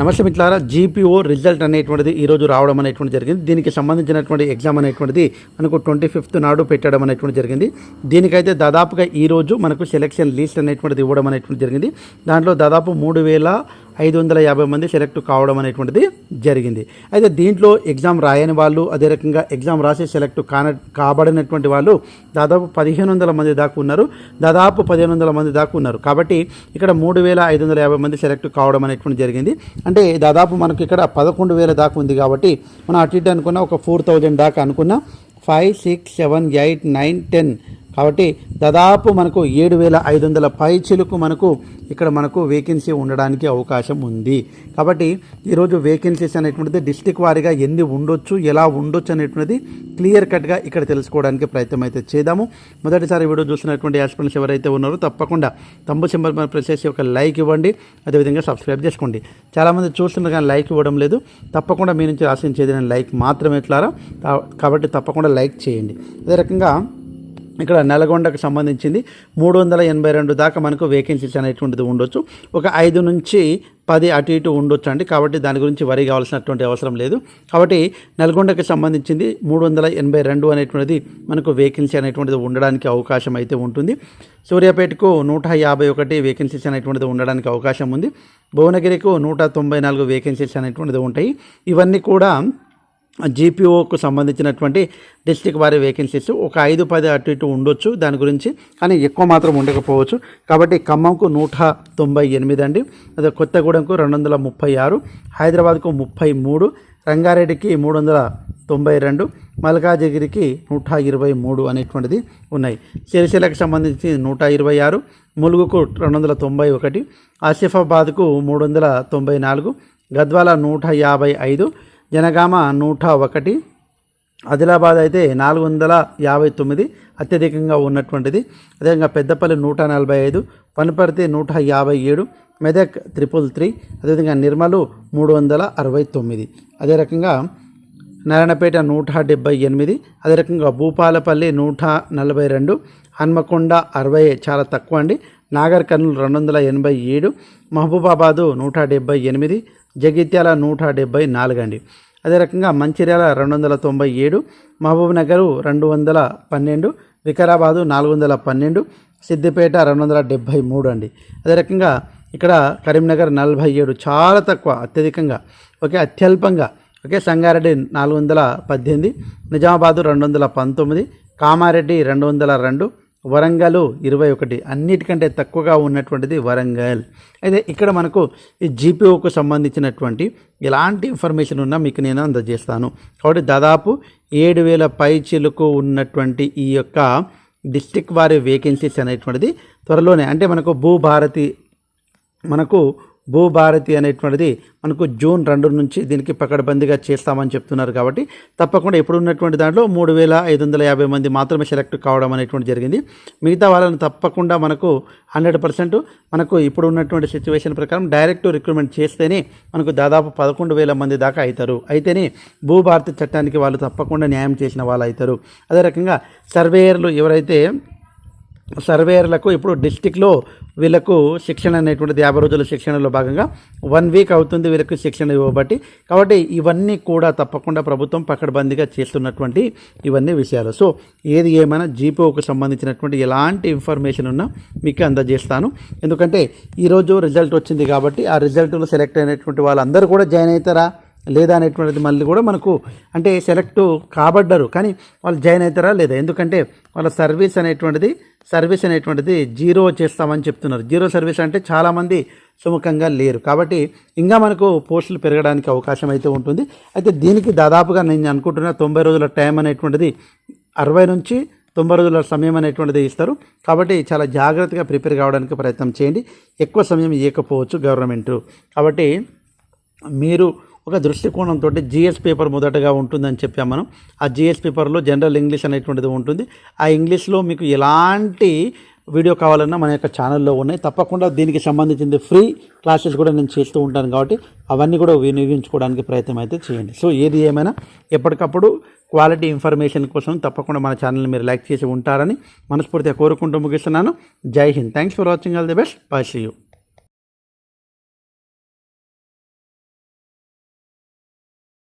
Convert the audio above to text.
నమస్తే మిత్రులారా GPO result అనేటువంటిది ఈరోజు రావడం అనేటువంటి జరిగింది. దీనికి సంబంధించినటువంటి ఎగ్జామ్ అనేటువంటిది మనకు ట్వంటీ ఫిఫ్త్ నాడు పెట్టడం అనేటువంటి జరిగింది. దీనికైతే దాదాపుగా ఈరోజు మనకు సెలక్షన్ లిస్ట్ అనేటువంటిది ఇవ్వడం అనేటువంటి జరిగింది. దాంట్లో దాదాపు మూడు వేల ఐదు వందల యాభై మంది సెలెక్ట్ కావడం అనేటువంటిది జరిగింది. అయితే దీంట్లో ఎగ్జామ్ రాయని వాళ్ళు అదే రకంగా ఎగ్జామ్ రాసి సెలెక్ట్ కాన కాబడినటువంటి వాళ్ళు దాదాపు పదిహేను వందల మంది దాకా ఉన్నారు. దాదాపు పదిహేను వందల మంది దాకా ఉన్నారు. కాబట్టి ఇక్కడ మూడు వేల ఐదు వందల యాభై మంది సెలెక్ట్ కావడం అనేటువంటి జరిగింది. అంటే దాదాపు మనకి ఇక్కడ పదకొండు వేల దాకా ఉంది కాబట్టి మనం అటు ఇటు అనుకున్న ఒక ఫోర్ థౌజండ్ దాకా అనుకున్న five six seven eight nine ten కాబట్టి దాదాపు మనకు ఏడు వేల ఐదు వందల పై చిలుకు మనకు ఇక్కడ మనకు వేకెన్సీ ఉండడానికి అవకాశం ఉంది. కాబట్టి ఈరోజు వేకెన్సీస్ అనేటువంటిది డిస్టిక్ వారీగా ఎన్ని ఉండొచ్చు ఎలా ఉండొచ్చు అనేటువంటిది క్లియర్ కట్గా ఇక్కడ తెలుసుకోవడానికి ప్రయత్నం అయితే చేద్దాము. మొదటిసారి వీడియో చూసినటువంటి యాస్పిరెంట్స్ ఎవరైతే ఉన్నారో తప్పకుండా తమ్ము సింబల్ మన ప్రెస్ చేసి ఒక లైక్ ఇవ్వండి అదేవిధంగా సబ్స్క్రైబ్ చేసుకోండి. చాలామంది చూస్తున్నారు కానీ లైక్ ఇవ్వడం లేదు. తప్పకుండా మీ నుంచి ఆశించేది నేను లైక్ మాత్రమే ఎట్లారా కాబట్టి తప్పకుండా లైక్ చేయండి. అదే రకంగా ఇక్కడ నల్గొండకు సంబంధించింది మూడు వందల ఎనభై రెండు దాకా మనకు వేకెన్సీస్ అనేటువంటిది ఉండొచ్చు. ఒక ఐదు నుంచి పది అటు ఇటు ఉండొచ్చు అండి. కాబట్టి దాని గురించి వరి కావాల్సినటువంటి అవసరం లేదు. కాబట్టి నల్గొండకి సంబంధించింది మూడు వందల ఎనభై రెండు అనేటువంటిది మనకు వేకెన్సీ అనేటువంటిది ఉండడానికి అవకాశం అయితే ఉంటుంది. సూర్యాపేటకు నూట యాభై ఒకటి వేకెన్సీస్ అనేటువంటిది ఉండడానికి అవకాశం ఉంది. భువనగిరికి నూట తొంభై నాలుగు వేకెన్సీస్ అనేటువంటిది ఉంటాయి. ఇవన్నీ కూడా జీపీఓకు సంబంధించినటువంటి డిస్టిక్ వారి వేకెన్సీస్ ఒక ఐదు పది అటు ఇటు ఉండొచ్చు దాని గురించి కానీ ఎక్కువ మాత్రం ఉండకపోవచ్చు. కాబట్టి ఖమ్మంకు నూట తొంభై ఎనిమిది అండి. అదే కొత్తగూడెంకు రెండు వందల ముప్పై ఆరు హైదరాబాద్కు ముప్పై మూడు రంగారెడ్డికి మూడు వందల తొంభై రెండు మల్కాజిగిరికి నూట ఇరవై మూడు అనేటువంటిది ఉన్నాయి. సిరిసిలకు సంబంధించి నూట ఇరవై ఆరు ములుగుకు రెండు వందల తొంభై ఒకటి ఆసిఫాబాద్కు మూడు వందల తొంభై నాలుగు గద్వాల నూట యాభై ఐదు జనగామ నూట ఒకటి ఆదిలాబాద్ అయితే నాలుగు వందల యాభై తొమ్మిది అత్యధికంగా ఉన్నటువంటిది. అదేవిధంగా పెద్దపల్లి నూట నలభై ఐదు వనపర్తి నూట యాభై ఏడు మెదక్ త్రిపుల్ త్రీ అదేవిధంగా నిర్మలు మూడు వందల అరవై తొమ్మిది. అదే రకంగా నారాయణపేట నూట డెబ్బై ఎనిమిది అదే రకంగా భూపాలపల్లి నూట నలభై రెండు హన్మకొండ అరవై చాలా తక్కువ అండి. నాగర్ కర్నూలు రెండు వందల ఎనభై ఏడు మహబూబాబాదు నూట డెబ్బై ఎనిమిది జగిత్యాల నూట డెబ్బై నాలుగు అండి. అదే రకంగా మంచిర్యాల రెండు వందల తొంభై ఏడు మహబూబ్ నగరు రెండు వందల పన్నెండు వికారాబాదు నాలుగు వందల పన్నెండు సిద్దిపేట రెండు వందల డెబ్భై మూడు అండి. అదే రకంగా ఇక్కడ కరీంనగర్ నలభై ఏడు చాలా తక్కువ అత్యధికంగా ఓకే అత్యల్పంగా ఓకే సంగారెడ్డి నాలుగు వందల పద్దెనిమిది నిజామాబాదు రెండు వందల పంతొమ్మిది కామారెడ్డి రెండు వందల రెండు వరంగల్ ఇరవై ఒకటి. అన్నిటికంటే తక్కువగా ఉన్నటువంటిది వరంగల్. అయితే ఇక్కడ మనకు ఈ జీపీఓకు సంబంధించినటువంటి ఎలాంటి ఇన్ఫర్మేషన్ ఉన్నా మీకు నేను అందజేస్తాను. కాబట్టి దాదాపు ఏడు వేల పై చిలుకు ఉన్నటువంటి ఈ యొక్క డిస్టిక్ వారి వేకెన్సీస్ అనేటువంటిది త్వరలోనే అంటే మనకు భూభారతి మనకు భూభారతి అనేటువంటిది మనకు జూన్ రెండు నుంచి దీనికి పకడ్బందీగా చేస్తామని చెప్తున్నారు కాబట్టి తప్పకుండా ఇప్పుడు ఉన్నటువంటి దాంట్లో మూడు వేల ఐదు వందల యాభై మంది మాత్రమే సెలెక్ట్ కావడం అనేటువంటి జరిగింది. మిగతా వాళ్ళని తప్పకుండా మనకు హండ్రెడ్ పర్సెంట్ మనకు ఇప్పుడు ఉన్నటువంటి సిచ్యువేషన్ ప్రకారం డైరెక్ట్ రిక్రూట్మెంట్ చేస్తేనే మనకు దాదాపు పదకొండు వేల మంది దాకా అవుతారు. అయితేనే భూభారతి చట్టానికి వాళ్ళు తప్పకుండా న్యాయం చేసిన వాళ్ళు అవుతారు. అదే రకంగా సర్వేయర్లు ఎవరైతే సర్వేయర్లకు ఇప్పుడు డిస్టిక్లో వీళ్ళకు శిక్షణ అనేటువంటిది యాభై రోజుల శిక్షణలో భాగంగా వన్ వీక్ అవుతుంది వీళ్ళకు శిక్షణ ఇవ్వబట్టి. కాబట్టి ఇవన్నీ కూడా తప్పకుండా ప్రభుత్వం పకడ్బందీగా చేస్తున్నటువంటి ఇవన్నీ విషయాలు. సో ఏది ఏమైనా జీపీఓకు సంబంధించినటువంటి ఎలాంటి ఇన్ఫర్మేషన్ ఉన్నా మీకు అందజేస్తాను. ఎందుకంటే ఈరోజు రిజల్ట్ వచ్చింది కాబట్టి ఆ రిజల్ట్లో సెలెక్ట్ అయినటువంటి వాళ్ళందరూ కూడా జాయిన్ అవుతారా? లేదా అనేటువంటిది మళ్ళీ కూడా మనకు అంటే సెలెక్ట్ కాబడ్డారు. కానీ వాళ్ళు జాయిన్ అవుతారా లేదా? ఎందుకంటే వాళ్ళ సర్వీస్ అనేటువంటిది సర్వీస్ అనేటువంటిది జీరో చేస్తామని చెప్తున్నారు. జీరో సర్వీస్ అంటే చాలామంది సుముఖంగా లేరు. కాబట్టి ఇంకా మనకు పోస్టులు పెరగడానికి అవకాశం అయితే ఉంటుంది. అయితే దీనికి దాదాపుగా నేను అనుకుంటున్న తొంభై రోజుల టైం అనేటువంటిది అరవై నుంచి తొంభై రోజుల సమయం అనేటువంటిది ఇస్తారు. కాబట్టి చాలా జాగ్రత్తగా ప్రిపేర్ కావడానికి ప్రయత్నం చేయండి. ఎక్కువ సమయం ఇవ్వకపోవచ్చు గవర్నమెంట్. కాబట్టి మీరు ఒక దృష్టికోణంతో జిఎస్ పేపర్ మొదటగా ఉంటుందని చెప్పాం మనం. ఆ జిఎస్ పేపర్లో జనరల్ ఇంగ్లీష్ అనేటువంటిది ఉంటుంది. ఆ ఇంగ్లీష్లో మీకు ఎలాంటి వీడియో కావాలన్నా మన యొక్క ఛానల్లో ఉన్నాయి. తప్పకుండా దీనికి సంబంధించింది ఫ్రీ క్లాసెస్ కూడా నేను చేస్తూ ఉంటాను కాబట్టి అవన్నీ కూడా వినియోగించుకోవడానికి ప్రయత్నం అయితే చేయండి. సో ఏది ఏమైనా ఎప్పటికప్పుడు క్వాలిటీ ఇన్ఫర్మేషన్ కోసం తప్పకుండా మన ఛానల్ని మీరు లైక్ చేసి ఉంటారని మనస్ఫూర్తిగా కోరుకుంటూ ముగిస్తున్నాను. Jai Hind. Thanks for watching. All the best. Bye see you.